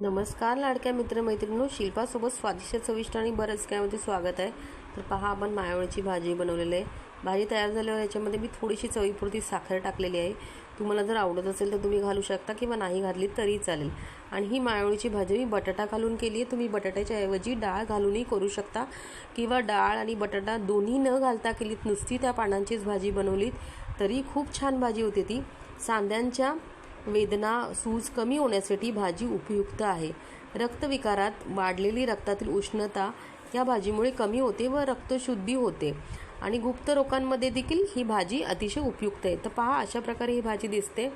नमस्कार लाडक्या मित्रमैत्रिणींनो. शिल्पासोबत स्वादिष्ट चविष्ट आणि बरंच कायमध्ये म्हणजे स्वागत आहे. तर पहा आपण मायावळीची भाजी बनवलेली आहे. भाजी तयार झाल्यावर याच्यामध्ये मी थोडीशी चवीपुरती साखर टाकलेली आहे. तुम्हाला जर आवडत असेल तर तुम्ही घालू शकता किंवा नाही घातली तरी चालेल. आणि ही मायावळीची भाजी मी बटाटा घालून केली आहे. तुम्ही बटाट्याच्या ऐवजी डाळ घालूनही करू शकता किंवा डाळ आणि बटाटा दोन्ही न घालता केलीत नुसती त्या पानांचीच भाजी बनवलीत. तरी खूप छान भाजी होती ती. सांद्यांच्या वेदना सूज कमी होण्यासाठी भाजी उपयुक्त आहे. रक्तविकारात वाढलेली रक्तातील उष्णता या भाजीमुळे कमी होते व रक्तशुद्धी होते. आणि गुप्त रोगांमध्ये देखील ही भाजी अतिशय उपयुक्त आहे. तर पहा अशा प्रकारे ही भाजी दिसते.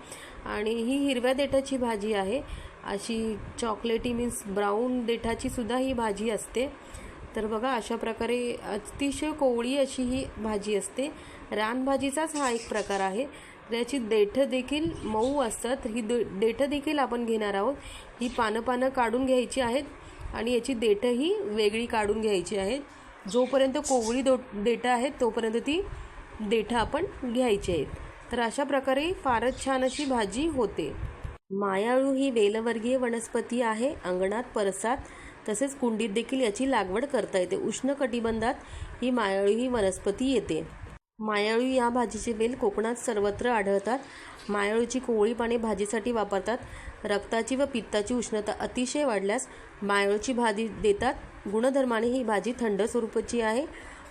आणि ही हिरव्या देठाची भाजी आहे. अशी चॉकलेटी मीन्स ब्राऊन देठाची सुद्धा ही भाजी असते. तर बघा अशा प्रकारे अतिशय कोवळी अशी ही भाजी असते. रानभाजीचाच हा एक प्रकार आहे. त्याची देठं देखील मऊ असतात. ही दे देठं देखील आपण घेणार आहोत. ही पानं पानं काढून घ्यायची आहेत आणि याची देठंही वेगळी काढून घ्यायची आहेत. जोपर्यंत कोवळी दो देठं आहेत तोपर्यंत ती देठं आपण घ्यायची आहेत. तर अशा प्रकारे फारच छान अशी भाजी होते. मायाळू ही वेलवर्गीय वनस्पती आहे. अंगणात परसात तसेच कुंडीत देखील याची लागवड करता येते. उष्ण कटिबंधात ही मायाळू ही वनस्पती येते. मायाळू या भाजीचे वेल कोकणात सर्वत्र आढळतात. मायाळूची कोवळी पाने भाजीसाठी वापरतात. रक्ताची व पित्ताची उष्णता अतिशय वाढल्यास मायाळूची भाजी देतात. गुणधर्माने ही भाजी थंड स्वरूपाची आहे.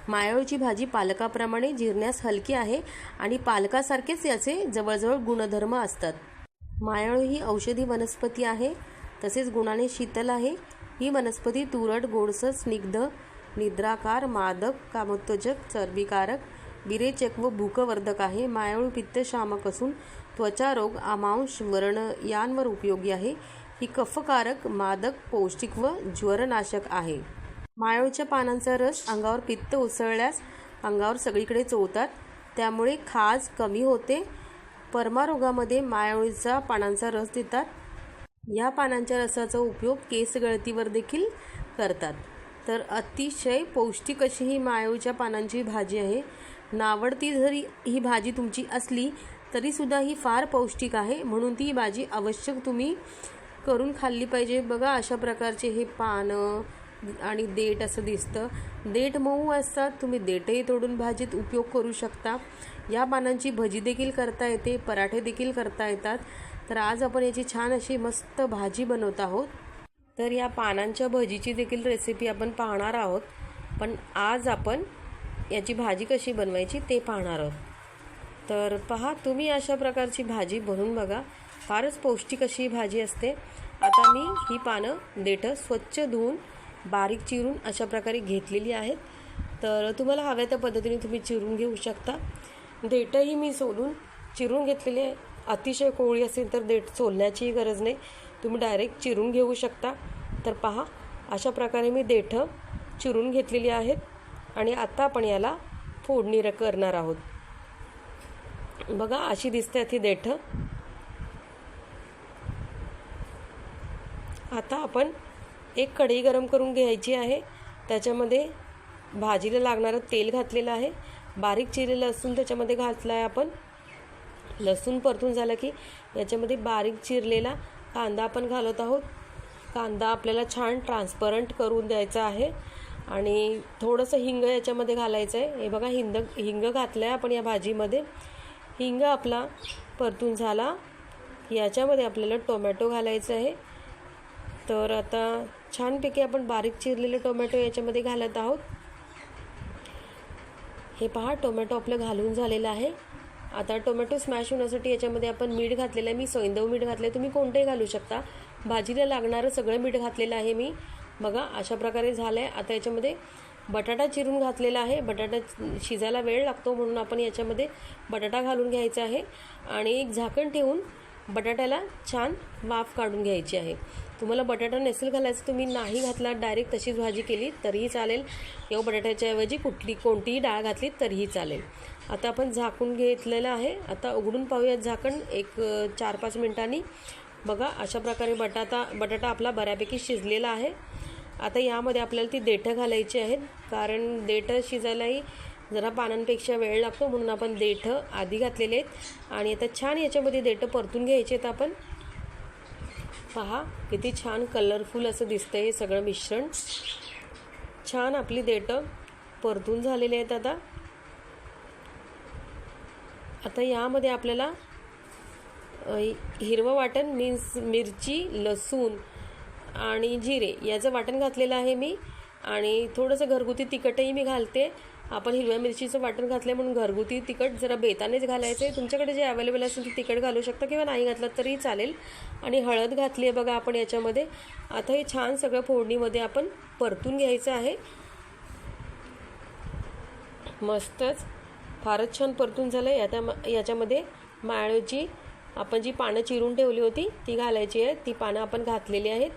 मायाळूची भाजी पालकाप्रमाणे जिरण्यास हलकी आहे आणि पालकासारखेच याचे जवळजवळ गुणधर्म असतात. मायाळू ही औषधी वनस्पती आहे. तसेच गुणाने शीतल आहे. ही वनस्पती तुरट गोडसर स्निग्ध निद्राकार मादक कामोत्तेजक चरबीकारक विरेचक व भूकवर्धक आहे. मायाळू पित्तशामक असून त्वचा रोग आमांश वर्ण यांवर उपयोगी आहे. ही कफकारक मादक पौष्टिक व ज्वरनाशक आहे. मायाळूच्या पानांचा रस अंगावर पित्त उसळल्यास अंगावर सगळीकडे चोवतात. त्यामुळे खाज कमी होते. परमारोगामध्ये मायाळूचा पानांचा रस देतात. या पानांच्या रसाचा उपयोग केस गळतीवर देखील करतात. तर अतिशय पौष्टिक अशी ही मायाळूच्या पानांची भाजी आहे. नावडती जरी ही भाजी तुमची असली तरीसुद्धा ही फार पौष्टिक आहे. म्हणून ती भाजी आवश्यक तुम्ही करून खाल्ली पाहिजे. बघा अशा प्रकारचे हे पानं आणि देठ असं दिसतं. देठ मऊ असतात. तुम्ही देठही तोडून भाजीत उपयोग करू शकता. या पानांची भजी देखील करता येते. पराठे देखील करता येतात. तर आज आपण याची छान अशी मस्त भाजी बनवत आहोत. तर या पानांच्या भजीची देखील रेसिपी आपण पाहणार आहोत. पण आज आपण याची भाजी कशी बनवायची ते पाहणार आहोत. तर पहा तुम्ही अशा प्रकारची भाजी बनवून बघा. फारच पौष्टिक अशी भाजी असते. आता मी ही पानं देठं स्वच्छ धुवून बारीक चिरून अशा प्रकारे घेतलेली आहेत. तर तुम्हाला हव्या त्या पद्धतीने तुम्ही चिरून घेऊ शकता. देठंही मी सोलून चिरून घेतलेली आहे. अतिशय कोवळी असेल तर देठ सोलण्याचीही गरज नाही. तुम्ही डायरेक्ट चिरून घेऊ शकता. तर पहा अशा प्रकारे मी देठं चिरून घेतलेली आहेत आणि आता आपण याला फोडणी र- करणार आहोत. बघा अशी दिसते ती देठं. आता आपण एक कढई गरम करून घ्यायची आहे. त्याच्यामध्ये भाजीला लागणारं तेल घातलेलं आहे. बारीक चिरलेलं असून त्याच्यामध्ये घातलं आहे आपण लसूण परतून झालं की याच्यामध्ये बारीक चिरलेला कांदा आपण घालत आहोत. कांदा आपल्याला छान ट्रान्सपरंट करून द्यायचा आहे. आणि थोडंसं हिंग याच्यामध्ये घालायचं आहे हे बघा हिंग हिंग घातलं आहे आपण या भाजीमध्ये. हिंग आपला परतून झाला. याच्यामध्ये आपल्याला टोमॅटो घालायचं आहे. तर आता छानपैकी आपण बारीक चिरलेले टोमॅटो याच्यामध्ये घालत आहोत. हे पहा टोमॅटो आपलं घालून झालेलं आहे. आता टोमॅटो स्मॅश होण्यासाठी याच्यामध्ये आपण मीठ घातलेलं आहे. मी सैंदव मीठ घातलं आहे तुम्ही कोणतेही घालू शकता. भाजीला लागणारं सगळं मीठ घातलेलं आहे मी. बघा अशा प्रकारे झालं आहे आता याच्यामध्ये बटाटा चिरून घातलेला आहे. बटाटा शिजायला वेळ लागतो म्हणून आपण याच्यामध्ये बटाटा घालून घ्यायचा आहे. आणि एक झाकण ठेवून बटाट्याला छान वाफ काढून घ्यायची आहे. तुम्हाला बटाटा नेसल घालायचं तुम्ही नाही घातला डायरेक्ट तशीच भाजी केली तरीही चालेल. किंवा बटाट्याच्या ऐवजी कुठली कोणतीही डाळ घातली तरीही चालेल. आता आपण झाकून घेतलेलं आहे. आता उघडून पाहूयात झाकण. एक चार पाच मिनिटांनी बघा अशा प्रकारे बटाटा बटाटा आपला बऱ्यापैकी शिजलेला आहे. आता यामध्ये आपल्याला ती देठं घालायची आहेत. कारण देठं शिजायलाही जरा पानांपेक्षा वेळ लागतो म्हणून आपण देठं आधी घातलेले आहेत. आणि आता छान याच्यामध्ये देठं परतून घ्यायचे आहेत आपण. पहा किती छान कलरफुल असं दिसतं हे सगळं मिश्रण. छान आपली देठं परतून झालेली आहेत आता. आता यामध्ये आपल्याला हिरवं वाटण मीन्स मिरची लसूण आणि जिरे याचं वाटण घातलेलं आहे मी. आणि थोडंसं घरगुती तिखटही मी घालते. आपण हिरव्या मिरचीचं वाटण घातलं म्हणून घरगुती तिखट जरा बेतानेच घालायचं आहे तुमच्याकडे जे अवेलेबल असेल ते तिखट घालू शकता किंवा नाही घातलं तरी चालेल. आणि हळद घातली आहे बघा आपण याच्यामध्ये. आता हे छान सगळं फोडणीमध्ये आपण परतून घ्यायचं आहे. मस्तच. फारच छान परतून झालं आहे याच्या याच्यामध्ये माळची आपण जी पानं चिरून ठेवली होती ती घालायची आहे. ती पानं आपण घातलेली आहेत.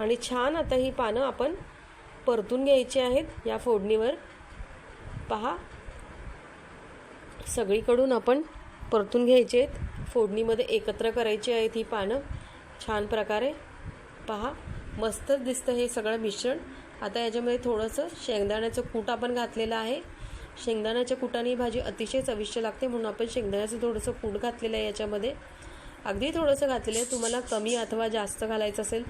आणि छान आता ही पानं आपण परतून घ्यायची आहेत या फोडणीवर. पहा. सगळीकडून आपण परतून घ्यायचे आहेत. फोडणीमध्ये एकत्र करायची आहेत ही पानं. छान प्रकारे. पहा. मस्तच दिसतं हे सगळं मिश्रण. आता याच्यामध्ये थोडंसं शेंगदाण्याचं कूट आपण घातलेलं आहे. शेंगदाण्याच्या कुटाने ही भाजी अतिशय चविष्ट लागते म्हणून आपण शेंगदाण्याचं थोडंसं कूट घातलेलं आहे याच्यामध्ये. अगदी थोडंसं घातलेलं आहे. तुम्हाला कमी अथवा जास्त घालायचं असेल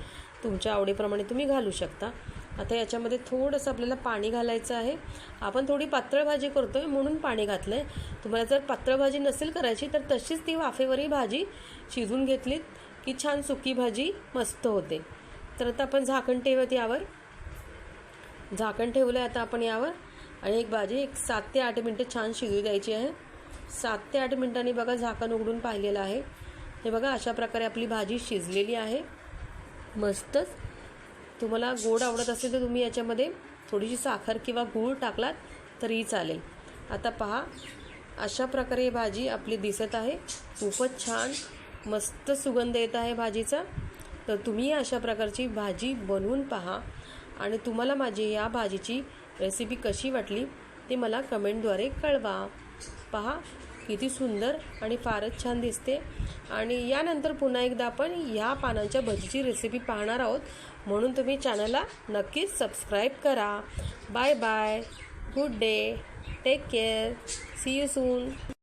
तुमच्या आवडीप्रमाणे तुम्ही घालू शकता. आता याच्यामध्ये थोडंसं आपल्याला पाणी घालायचं आहे. आपण थोडी पातळ भाजी आहे म्हणून पाणी घातलं आहे तुम्हाला जर पातळ भाजी नसेल करायची तर तशीच ती वाफेवरही भाजी शिजून घेतलीत की छान सुकी भाजी मस्त होते. तर आता आपण झाकण ठेवत यावर. झाकण ठेवलं आहे आता आपण यावर. आणि एक भाजी एक सात ते आठ मिनटं छान शिजू द्यायची आहे. सात ते आठ मिनटांनी बघा झाकण उघडून पाहिलेलं आहे. हे बघा अशा प्रकारे आपली भाजी शिजलेली आहे. मस्तच. तुम्हाला गोड आवडत असेल तर तुम्ही याच्यामध्ये थोडीशी साखर किंवा गूळ टाकलात तरीही चालेल. आता पहा अशा प्रकारे ही भाजी आपली दिसत आहे. खूपच छान मस्त सुगंध येत आहे भाजीचा. तर तुम्ही अशा प्रकारची भाजी बनवून पहा आणि तुम्हाला माझी या भाजीची रेसिपी कशी वाटली ते मला कमेंटद्वारे कळवा. पहा किती सुंदर आणि फारच छान दिसते. आणि यानंतर पुन्हा एकदा आपण या पानांच्या भजीची रेसिपी पाहणार आहोत. म्हणून तुम्ही चॅनलला नक्कीच सबस्क्राईब करा. Bye bye. Good day. Take care. See you soon.